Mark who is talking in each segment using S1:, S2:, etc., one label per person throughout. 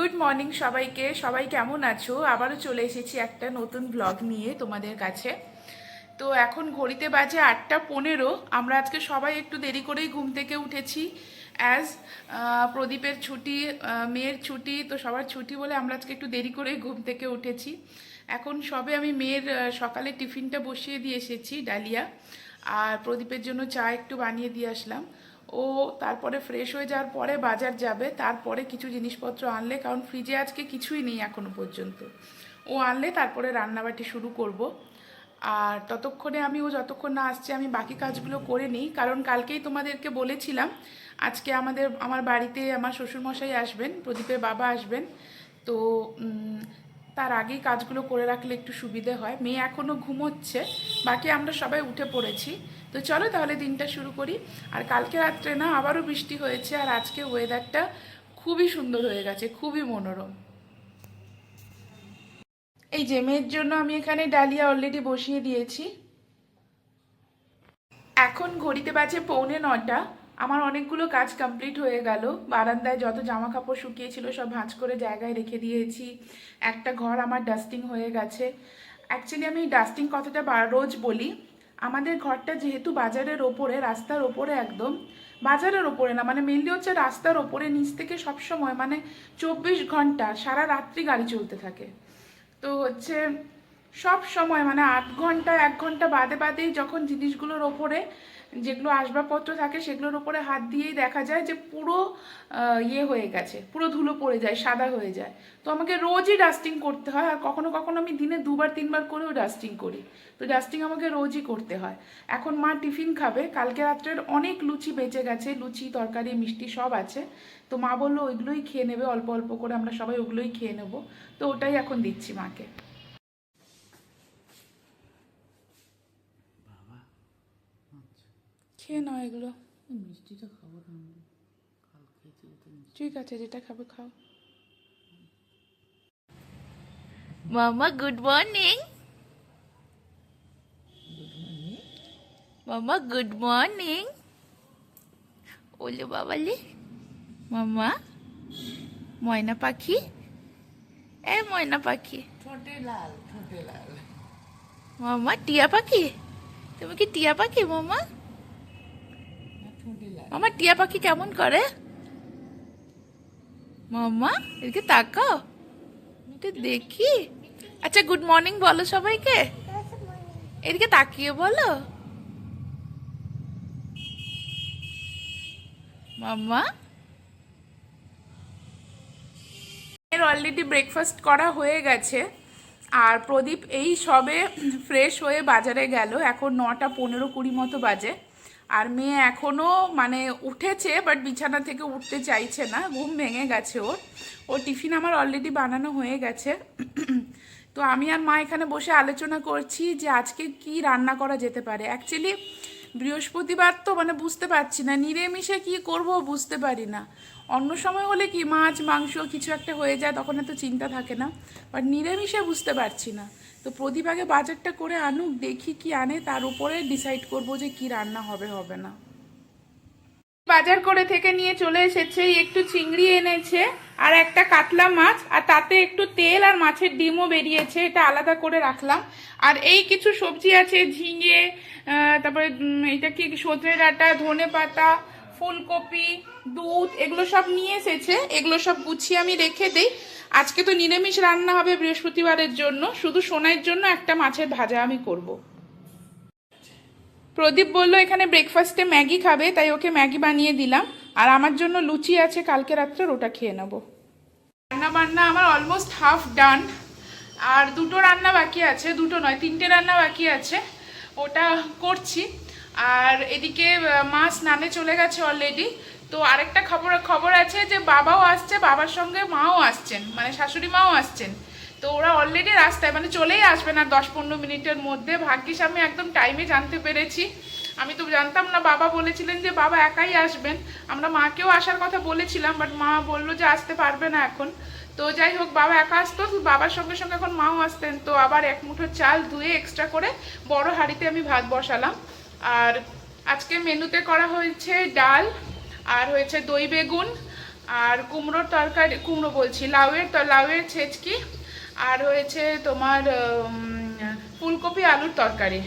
S1: Good morning সবাইকে। সবাই কেমন আছো? আবারও চলে এসেছি একটা নতুন ব্লগ নিয়ে তোমাদের কাছে। তো এখন ঘড়িতে বাজে আটটা পনেরো। আমরা আজকে সবাই একটু দেরি করেই ঘুম থেকে উঠেছি। অ্যাজ প্রদীপের ছুটি মেয়ের ছুটি, তো সবার ছুটি বলে আমরা আজকে একটু দেরি করেই ঘুম থেকে উঠেছি। এখন সবে আমি মেয়ের সকালে টিফিনটা বসিয়ে দিয়ে এসেছি, ডালিয়া। আর প্রদীপের জন্য চা একটু বানিয়ে দিয়ে আসলাম। ও তারপরে ফ্রেশ হয়ে যাওয়ার পরে বাজার যাবে, তারপরে কিছু জিনিসপত্র আনলে, কারণ ফ্রিজে আজকে কিছুই নেই এখনও পর্যন্ত। ও আনলে তারপরে রান্নাবাটি শুরু করব। আর ততক্ষণে আমি, ও যতক্ষণ না আসছে, আমি বাকি কাজগুলো করে নিই, কারণ কালকেই তোমাদেরকে বলেছিলাম, আজকে আমাদের, আমার বাড়িতে আমার শ্বশুরমশাই আসবেন, প্রদীপের বাবা আসবেন, তো তার আগেই কাজগুলো করে রাখলে একটু সুবিধে হয়। মেয়ে এখনও ঘুমোচ্ছে, বাকি আমরা সবাই উঠে পড়েছি। তো চলো তাহলে দিনটা শুরু করি। আর কালকে রাত্রে না আবারও বৃষ্টি হয়েছে আর আজকে ওয়েদারটা খুবই সুন্দর হয়ে গেছে, খুবই মনোরম। এই যে, মেয়ের জন্য আমি এখানে ডালিয়া অলরেডি বসিয়ে দিয়েছি। এখন ঘড়িতে বাজে পৌনে নটা আমার অনেকগুলো কাজ কমপ্লিট হয়ে গেল। বারান্দায় যত জামা কাপড় শুকিয়েছিল সব ভাঁজ করে জায়গায় রেখে দিয়েছি। একটা ঘর আমার ডাস্টিং হয়ে গেছে। অ্যাকচুয়ালি আমি ডাস্টিং কথাটা রোজ বলি। আমাদের ঘরটা যেহেতু বাজারের ওপরে, রাস্তার ওপরে একদম, বাজারের ওপরে না মানে মেনলি হচ্ছে রাস্তার ওপরে, নিচ থেকে সবসময় মানে চব্বিশ ঘণ্টা সারা রাত্রি গাড়ি চলতে থাকে। তো হচ্ছে সব সময় মানে আধ ঘণ্টা, এক ঘণ্টা বাদে বাদেই যখন জিনিসগুলোর ওপরে যেগুলো আসবাবপত্র থাকে সেগুলোর ওপরে হাত দিয়েই দেখা যায় যে পুরো ইয়ে হয়ে গেছে, পুরো ধুলো পড়ে যায়, সাদা হয়ে যায়। তো আমাকে রোজই ডাস্টিং করতে হয় আর কখনো কখনো আমি দিনে দুবার, তিনবার করেও ডাস্টিং করি। তো ডাস্টিং আমাকে রোজই করতে হয়। এখন মা টিফিন খাবে, কালকে রাত্রের অনেক লুচি বেঁচে গেছে, লুচি, তরকারি, মিষ্টি সব আছে। তো মা বলল ওইগুলোই খেয়ে নেবে, অল্প অল্প করে আমরা সবাই ওগুলোই খেয়ে নেব। তো ওটাই এখন দিচ্ছি মাকে। খেয়ে নাও এগুলো।
S2: মিষ্টিটা খাব না
S1: ঠিক আছে যেটা খাবে খাও।
S3: মামা গুড মর্নিং মামা গুড মর্নিং ওলে বাবালে। মামা ময়না পাখি। এ ময়না পাখি।
S2: ঠোঁটে লাল ঠোঁটে লাল।
S3: মামা টিয়া পাখি। তুমি কি টিয়া পাখি মামা? মামা টিয়া পাখি কেমন করে? মামা এদিকে তাকাও। দেখি। আচ্ছা গুড মর্নিং বলো সবাইকে। এদিকে তাকিয়ে বলো। মাম্মা?
S1: এর অলরেডি ব্রেকফাস্ট করা হয়ে গেছে। আর প্রদীপ এই সবে ফ্রেশ হয়ে বাজারে গেল। এখন নটা পনেরো কুড়ি মতো বাজে। আর মেয়ে এখনও মানে উঠেছে বাট বিছানা থেকে উঠতে চাইছে না। ঘুম ভেঙে গেছে ওর। ও টিফিন আমার অলরেডি বানানো হয়ে গেছে। তো আমি আর মা এখানে বসে আলোচনা করছি যে আজকে কি রান্না করা যেতে পারে। অ্যাকচুয়ালি বৃহস্পতিবার তো মানে বুঝতে পারছি না, নিরামিষে কি করব বুঝতে পারি না। অন্য সময় হলে কি মাছ, মাংস কিছু একটা হয়ে যায়, তখন এত চিন্তা থাকে না। বাট নিরামিষে বুঝতে পারছি না। তো প্রদীপ আগে বাজারটা করে আনুক, দেখি কি আনে, তার উপরে ডিসাইড করব যে কি রান্না হবে হবে না। বাজার করে থেকে নিয়ে চলে এসেছে, একটু চিংড়ি এনেছে আর একটা কাতলা মাছ, আর তাতে একটু তেল আর মাছের ডিমও বেরিয়েছে, এটা আলাদা করে রাখলাম। আর এই কিছু সবজি আছে, ঝিঙে তারপরে এটা কি, সজনে ডাঁটা, ধনে পাতা, ফুলকপি, দুধ, এগুলো সব নিয়ে এসেছে, এগুলো সব গুছিয়ে আমি রেখে দিই। আজকে তো নিরামিষ রান্না হবে বৃহস্পতিবারের জন্য, শুধু সোনাইয়ের জন্য একটা মাছের ভাজা আমি করব। প্রদীপ বলল, এখানে ব্রেকফাস্টে ম্যাগি খাবে, তাই ওকে ম্যাগি বানিয়ে দিলাম। আর আমার জন্য লুচি আছে, কালকে রাত্রে ওটা খেয়ে নেব। রান্না বান্না আমার অলমোস্ট হাফ ডান আর দুটো রান্না বাকি আছে, দুটো নয়, তিনটে রান্না বাকি আছে। ওটা করছি। আর এদিকে মা স্নানে চলে গেছে অলরেডি তো আরেকটা খবর খবর আছে যে, বাবাও আসছে, বাবার সঙ্গে মাও আসছেন মানে শাশুড়ি মাও আসছেন। তো ওরা অলরেডি রাস্তায় মানে চলেই আসবেন আর দশ পনেরো মিনিটের মধ্যে। ভাগ্যিস আমি একদম টাইমে জানতে পেরেছি। আমি তো জানতাম না, বাবা বলেছিলেন যে বাবা একাই আসবেন। আমরা মাকেও আসার কথা বলেছিলাম বাট মা বলল যে আসতে পারবে না এখন। তো যাই হোক, বাবা একা আসতো, বাবার সঙ্গে সঙ্গে এখন মাও আসতেন। তো আবার এক মুঠো চাল ধুয়ে এক্সট্রা করে বড় হাঁড়িতে আমি ভাত বসালাম। আর আজকে মেনুতে করা হয়েছে ডাল, আর হয়েছে দই বেগুন, আর কুমড়োর তরকারি, কুমড়ো বলছি, লাউয়ের লাউয়ের ছেচকি আর হয়েছে তোমার ফুলকপি আলুর তরকারি।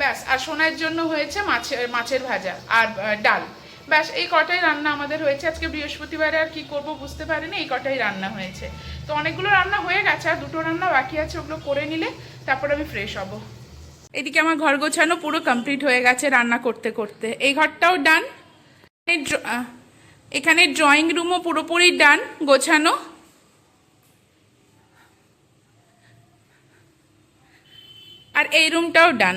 S1: ব্যাস, আর সোনার জন্য হয়েছে মাছের মাছের ভাজা আর ডাল। ব্যাস, এই কটাই রান্না আমাদের হয়েছে। আজকে বৃহস্পতিবারে আর কি করব বুঝতে পারিনি, এই কটাই রান্না হয়েছে। তো অনেকগুলো রান্না হয়ে গেছে, আর দুটো রান্না বাকি আছে, ওগুলো করে নিলে তারপর আমি ফ্রেশ হব। এদিকে আমার ঘর গোছানো পুরো কমপ্লিট হয়ে গেছে রান্না করতে করতে। এই ঘরটাও ডান এখানে ড্রয়িং রুমও পুরোপুরি ডান গোছানো। আর এই রুমটাও ডান।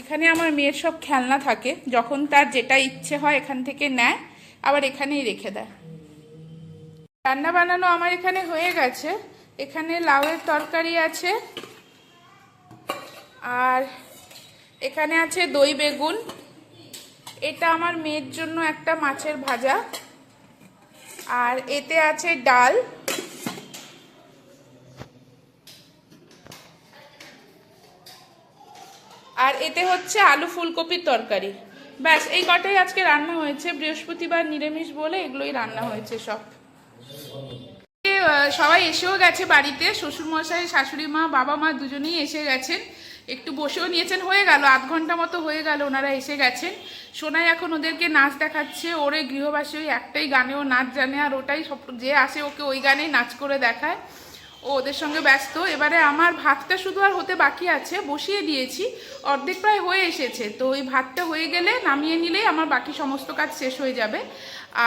S1: এখানে আমার মেয়ের সব খেলনা থাকে, যখন তার যেটা ইচ্ছে হয় এখান থেকে নেয়, আবার এখানেই রেখে দেয়। রান্না বানানো আমার এখানে হয়ে গেছে। এখানে লাউয়ের তরকারি আছে, আর এখানে আছে দই বেগুন। এটা আমার মেয়ের জন্য একটা মাছের ভাজা। আর এতে আছে ডাল। আর এতে হচ্ছে আলু ফুলকপির তরকারি। ব্যাস, এই কটাই আজকে রান্না হয়েছে। বৃহস্পতিবার নিরামিষ বলে এগুলোই রান্না হয়েছে সব। সবাই এসেও গেছে বাড়িতে। শ্বশুরমশাই, শাশুড়ি মা, বাবা মা দুজনেই এসে গেছেন। একটু বসেও নিয়েছেন, হয়ে গেল। আধ ঘণ্টা মতো হয়ে গেল ওনারা এসে গেছেন। সোনাই এখন ওদেরকে নাচ দেখাচ্ছে। ওরে গৃহবাসী ওই একটাই গানেও নাচ জানে আর ওটাই সব যে আসে ওকে ওই গানেই নাচ করে দেখায়। ও ওদের সঙ্গে ব্যস্ত। এবারে আমার ভাতটা শুধু আর হতে বাকি আছে, বসিয়ে দিয়েছি। অর্ধেক প্রায় হয়ে এসেছে। তো ওই ভাতটা হয়ে গেলে নামিয়ে নিলেই আমার বাকি সমস্ত কাজ শেষ হয়ে যাবে।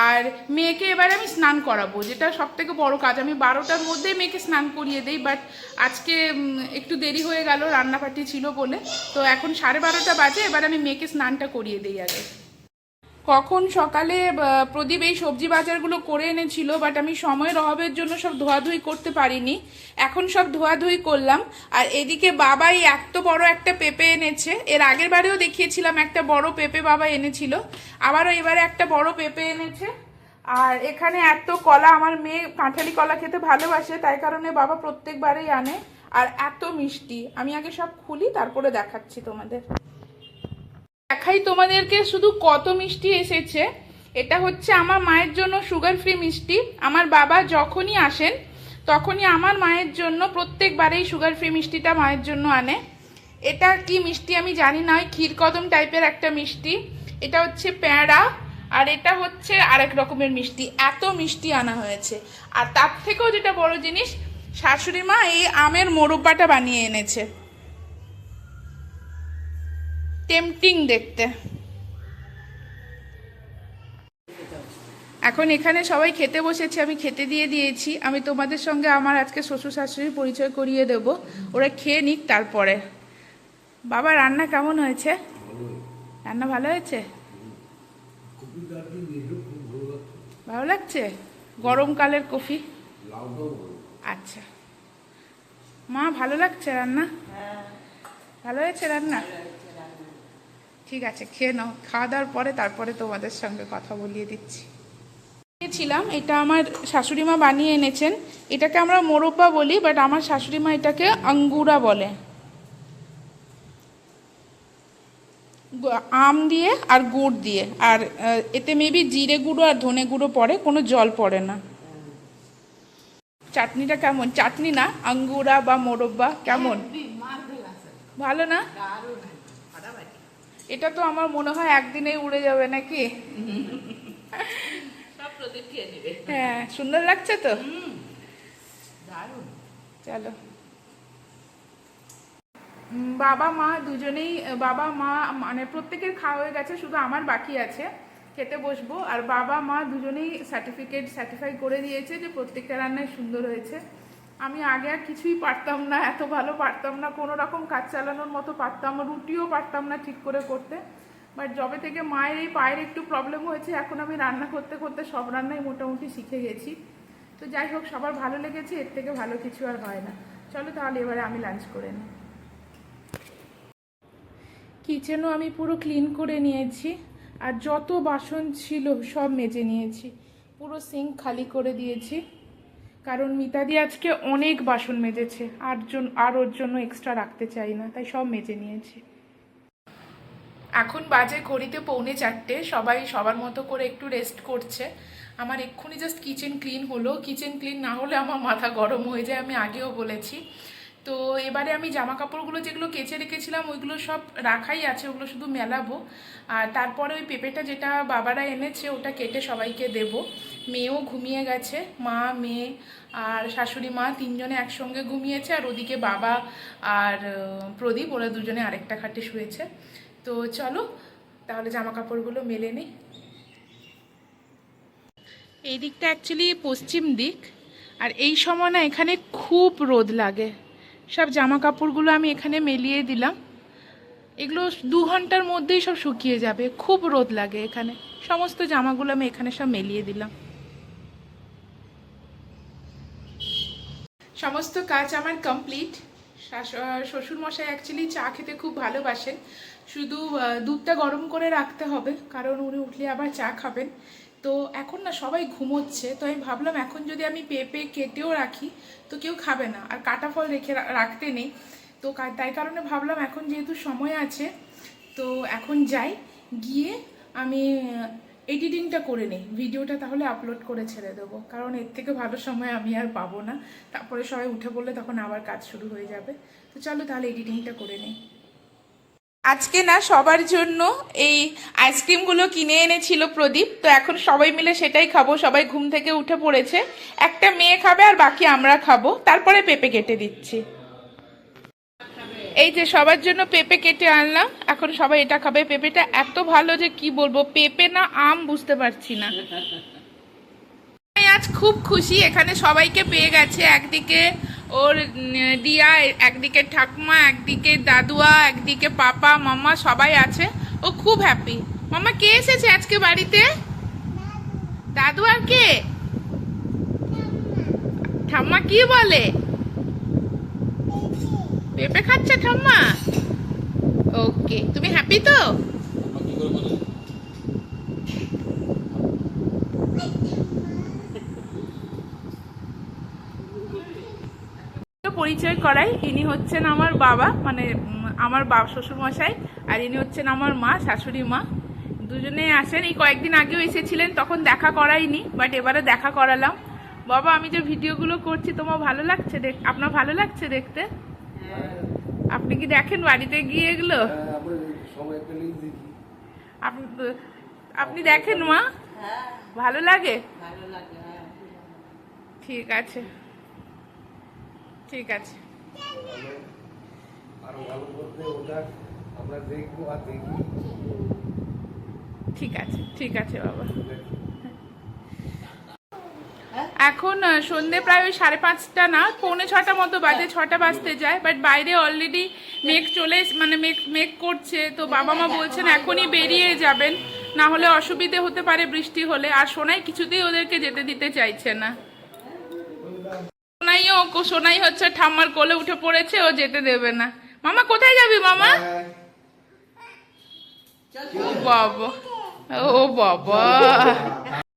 S1: আর মেয়েকে এবারে আমি স্নান করাবো, যেটা সব থেকে বড় কাজ। আমি বারোটার মধ্যে মেয়েকে স্নান করিয়ে দিই বাট আজকে একটু দেরি হয়ে গেল রান্নাপাটি ছিল বলে। তো এখন সাড়ে বারোটা বাজে, এবার আমি মেয়েকে স্নানটা করিয়ে দিই আগে। কখন সকালে প্রদীপ এই সবজি বাজারগুলো করে এনেছিল বাট আমি সময়ের অভাবের জন্য সব ধোয়াধুয়ি করতে পারিনি। এখন সব ধোয়াধুয়ি করলাম। আর এদিকে বাবাই এত বড় একটা পেঁপে এনেছে। এর আগের বারেও দেখিয়েছিলাম, একটা বড় পেঁপে বাবা এনেছিল। আবারও এবারে একটা বড় পেঁপে এনেছে। আর এখানে এত কলা, আমার মেয়ে কাঁঠালি কলা খেতে ভালোবাসে, তাই কারণে বাবা প্রত্যেকবারেই আনে। আর এত মিষ্টি। আমি আগে সব খুলি, তারপরে দেখাচ্ছি তোমাদের। দেখাই তোমাদেরকে শুধু কত মিষ্টি এসেছে। এটা হচ্ছে আমার মায়ের জন্য সুগার ফ্রি মিষ্টি। আমার বাবা যখনই আসেন, তখনই আমার মায়ের জন্য প্রত্যেকবারেই সুগার ফ্রি মিষ্টিটা মায়ের জন্য আনে। এটা কি মিষ্টি আমি জানি না ক্ষীরকদম টাইপের একটা মিষ্টি। এটা হচ্ছে প্যাঁড়া আর এটা হচ্ছে আরেক রকমের মিষ্টি। এত মিষ্টি আনা হয়েছে। আর তার থেকেও যেটা বড় জিনিস, শাশুড়ি মা এই আমের মোরব্বাটা বানিয়ে এনেছে। টেম্পটিং দেখতে। এখন এখানে সবাই খেতে বসেছে আমি খেতে দিয়ে দিয়েছি। আমি তোমাদের সঙ্গে আমার আজকে শ্বশুর শাশুড়ির পরিচয় করিয়ে দেব। ওরা খেয়ে নিক তারপরে। বাবা রান্না কেমন হয়েছে? রান্না ভালো হয়েছে? ভালো লাগছে? গরমকালের কফি? আচ্ছা। মা ভালো লাগছে রান্না? ভালো হয়েছে রান্না? ঠিক আছে খেয়ে নাও। খাওয়া দাওয়ার পরে তারপরে তোমাদের সঙ্গে কথা বলিয়ে দিচ্ছি। ছিলাম এটা আমার শাশুড়ি মা বানিয়ে এনেছেন। এটাকে আমরা মোরব্বা বলি বাট আমার শাশুড়ি মা এটাকে আঙ্গুরা বলে। আম দিয়ে আর গুড় দিয়ে। আর এতে মেবি জিরে গুঁড়ো আর ধনে গুঁড়ো পড়ে কোনো জল পড়ে না। চাটনিটা কেমন? চাটনি না আঙ্গুরা বা মোরব্বা কেমন? ভালো না? এটা তো আমার মনে হয় একদিনেই উড়ে যাবে নাকি? হ্যাঁ সুন্দর লাগছে তো? চলো। বাবা মা দুজনেই বাবা মা মানে প্রত্যেকের খাওয়া হয়ে গেছে শুধু আমার বাকি আছে। খেতে বসবো। আর বাবা মা দুজনেই সার্টিফিকেট সার্টিফাই করে দিয়েছে যে প্রত্যেকটা রান্নায় সুন্দর হয়েছে। আমি আগে আর কিছুই পারতাম না, এত ভালো পারতাম না, কোনো রকম কাজ চালানোর মতো পারতাম রুটিও পারতাম না ঠিক করে করতে। বাট যবে থেকে মায়ের এই পায়ের একটু প্রবলেম হয়েছে, এখন আমি রান্না করতে করতে সব রান্নাই মোটামুটি শিখে গেছি। তো যাই হোক, সবার ভালো লেগেছে, এর থেকে ভালো কিছু আর হয় না। চলো তাহলে এবারে আমি লাঞ্চ করে নিই কিচেনও আমি পুরো ক্লিন করে নিয়েছি, আর যত বাসন ছিল সব মেজে নিয়েছি। পুরো সিঙ্ক খালি করে দিয়েছি। কারণ মিতাদি আজকে অনেক বাসন মেজেছে, আর জন আর ওর জন্য এক্সট্রা রাখতে চাই না, তাই সব মেজে নিয়েছি। এখন বাজে ঘড়িতে পৌনে চারটে, সবাই সবার মতো করে একটু রেস্ট করছে। আমার এক্ষুনি জাস্ট কিচেন ক্লিন হলো। কিচেন ক্লিন না হলে আমার মাথা গরম হয়ে যায়, আমি আগেও বলেছি। তো এবারে আমি জামা কাপড়গুলো যেগুলো কেচে রেখেছিলাম, ওইগুলো সব রাখাই আছে, ওগুলো শুধু মেলাবো। আর তারপরে ওই পেঁপেটা যেটা বাবারা এনেছে, ওটা কেটে সবাইকে দেব। মেয়েও ঘুমিয়ে গেছে। মা, মেয়ে আর শাশুড়ি, মা তিনজনে একসঙ্গে ঘুমিয়েছে আর ওদিকে বাবা আর প্রদীপ, ওরা দুজনে আরেকটা খাটে শুয়েছে। তো চলো, তাহলে জামা কাপড়গুলো মেলে নিই। এই দিকটা অ্যাকচুয়ালি পশ্চিম দিক আর এই সময় না এখানে খুব রোদ লাগে। সব জামা কাপড়গুলো আমি এখানে মেলিয়ে দিলাম। এগুলো দু ঘণ্টার মধ্যেই সব শুকিয়ে যাবে। খুব রোদ লাগে এখানে। সমস্ত জামাগুলো আমি এখানে সব মেলিয়ে দিলাম। সমস্ত কাজ আমার কমপ্লিট শ্বশুরমশাই অ্যাকচুয়ালি চা খেতে খুব ভালোবাসেন। শুধু দুধটা গরম করে রাখতে হবে, কারণ উনি উঠলে আবার চা খাবেন। তো এখন না সবাই ঘুমোচ্ছে, তো আমি ভাবলাম এখন যদি আমি পেঁপে কেটেও রাখি, তো কেউ খাবে না। আর কাটা ফল রেখে রাখতে নেই। তো তাই কারণে ভাবলাম এখন যেহেতু সময় আছে, তো এখন যাই। গিয়ে আমি এডিটিংটা করে নেই। ভিডিওটা তাহলে আপলোড করে ছেড়ে দেবো। কারণ এর থেকে ভালো সময় আমি আর পাবো না। তারপরে সবাই উঠে পড়লে তখন আবার কাজ শুরু হয়ে যাবে। তো চলো তাহলে এডিটিংটা করে নিই। আজকে না সবার জন্য এই আইসক্রিমগুলো কিনে এনেছিল প্রদীপ। তো এখন সবাই মিলে সেটাই খাব। সবাই ঘুম থেকে উঠে পড়েছে। একটা মেয়ে খাবে আর বাকি আমরা খাব। তারপরে পেঁপে কেটে দিচ্ছি। এই যে সবার জন্য পেঁপে কেটে আনলাম, এখন সবাই এটা খাবে। পেঁপেটা এত ভালো যে কি বলব, পেঁপে না আম বুঝতে পারছি না। আজ খুব খুশি, এখানে সবাইকে পেয়ে গেছে, একদিকে ওর দিয়া, একদিকে ঠাকুমা, একদিকে দাদুয়া, একদিকে পাপা মামা সবাই আছে। ও খুব হ্যাপি মামা কে এসেছে আজকে বাড়িতে? দাদু আর কে? ঠাম্মা কি বলে? পেঁপে খাচ্ছে ঠাম্মা? ওকে তুমি হ্যাপি তো? পরিচয় করাই ইনি হচ্ছেন আমার বাবা মানে আমার বাবা শ্বশুর মশাই আর ইনি হচ্ছেন আমার মা শাশুড়ি মা। দুজনে আসেন। এই কয়েকদিন আগেও এসেছিলেন তখন দেখা করাইনি বাট এবারে দেখা করালাম। বাবা আমি যে ভিডিওগুলো করছি তোমার ভালো লাগছে দেখ আপনার ভালো লাগছে দেখতে? আপনি কি দেখেন বাড়িতে গিয়ে এগুলো?
S4: হ্যাঁ,
S1: আপনি আপনি দেখেন মা? ভালো লাগে? ঠিক আছে। ঠিক আছে। ঠিক আছে ঠিক আছে বাবা। এখন সন্ধে প্রায় ওই সাড়ে পাঁচটা না পৌনে ছটা মতো বাজে ছটা বাজতে যায় বাট বাইরে অলরেডি মেঘ চলে মানে মেঘ মেঘ করছে তো বাবা মা বলছেন এখনই বেরিয়ে যাবেন না হলে অসুবিধে হতে পারে বৃষ্টি হলে আর সোনাই কিছুতেই ওদেরকে যেতে দিতে চাইছে না। সোনাইও কো- সোনাই হচ্ছে ঠাম্মার কোলে উঠে পড়েছে ও যেতে দেবে না। মামা কোথায় যাবি মামা? ও বাবা ও বাবা।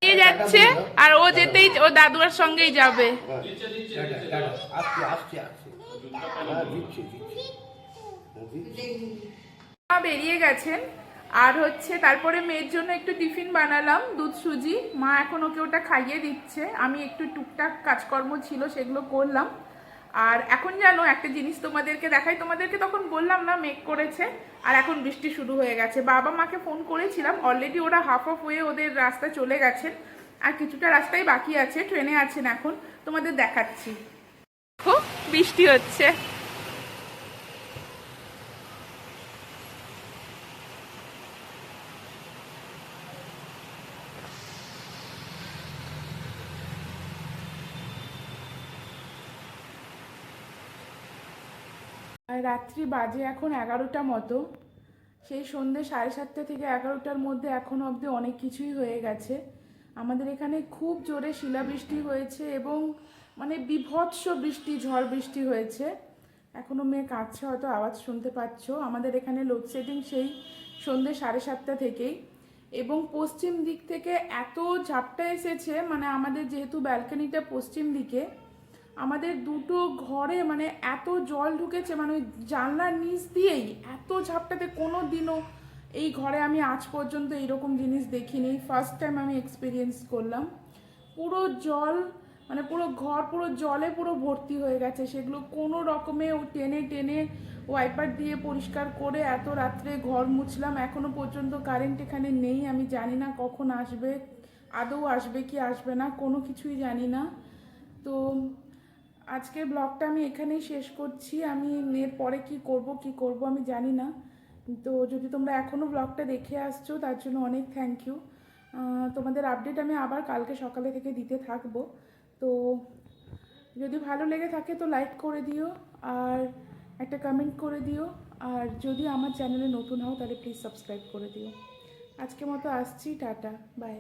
S1: নিয়ে যাচ্ছে, আর ও যেতেই, ও দাদুয়ার সঙ্গেই যাবে। মা বেরিয়ে গেছেন, আর হচ্ছে তারপরে মেয়ের জন্য একটু টিফিন বানালাম, দুধ সুজি। মা এখন ওকে ওটা খাইয়ে দিচ্ছে। আমি একটু টুকটাক কাজকর্ম ছিল, সেগুলো করলাম। আর এখন জানো, একটা জিনিস তোমাদেরকে দেখাই, তোমাদেরকে তখন বললাম না মেক করেছে, আর এখন বৃষ্টি শুরু হয়ে গেছে। বাবা মাকে ফোন করেছিলাম অলরেডি ওরা হাফ অফ হয়ে ওদের রাস্তা চলে গেছেন আর কিছুটা রাস্তাই বাকি আছে ট্রেনে আছেন এখন, তোমাদের দেখাচ্ছি। বৃষ্টি হচ্ছে। রাত্রি বাজে এখন এগারোটা মতো। সেই সন্ধ্যে সাড়ে সাতটা থেকে এগারোটার মধ্যে এখনও অবধি অনেক কিছুই হয়ে গেছে। আমাদের এখানে খুব জোরে শিলাবৃষ্টি হয়েছে এবং মানে বিভৎস বৃষ্টি, ঝড় বৃষ্টি হয়েছে। এখনও মেয়ে কাঁদছে, হয়তো আওয়াজ শুনতে পাচ্ছ। আমাদের এখানে লোডশেডিং সেই সন্ধ্যে সাড়ে সাতটা থেকেই। এবং পশ্চিম দিক থেকে এত ঝাপটা এসেছে মানে আমাদের যেহেতু ব্যালকনিটা পশ্চিম দিকে আমাদের দুটো ঘরে মানে এত জল ঢুকেছে মানে ওই জানলার নিচ দিয়েই এত ঝাপটাতে কোনো দিনও এই ঘরে আমি আজ পর্যন্ত এইরকম জিনিস দেখিনি। ফার্স্ট টাইম আমি এক্সপিরিয়েন্স করলাম। পুরো জল মানে পুরো ঘর পুরো জলে পুরো ভর্তি হয়ে গেছে। সেগুলো কোনো রকমে ও টেনে টেনে ওয়াইপার দিয়ে পরিষ্কার করে এত রাত্রে ঘর মুছলাম। এখনও পর্যন্ত কারেন্ট এখানে নেই, আমি জানি না কখন আসবে, আদৌ আসবে কি আসবে না, কোনো কিছুই জানি না। তো আজকের ব্লগটা আমি এখানেই শেষ করছি। আমি এর পরে কি করব কি করব আমি জানি না। তো যদি তোমরা এখনও ব্লগটা দেখে আসছো, তার জন্য অনেক থ্যাংক ইউ তোমাদের আপডেট আমি আবার কালকে সকালে থেকে দিতে থাকব। তো যদি ভালো লেগে থাকে তো লাইক করে দিও আর একটা কমেন্ট করে দিও। আর যদি আমার চ্যানেলে নতুন হও তাহলে প্লিজ সাবস্ক্রাইব করে দিও। আজকে মতো আসছি, টাটা বাই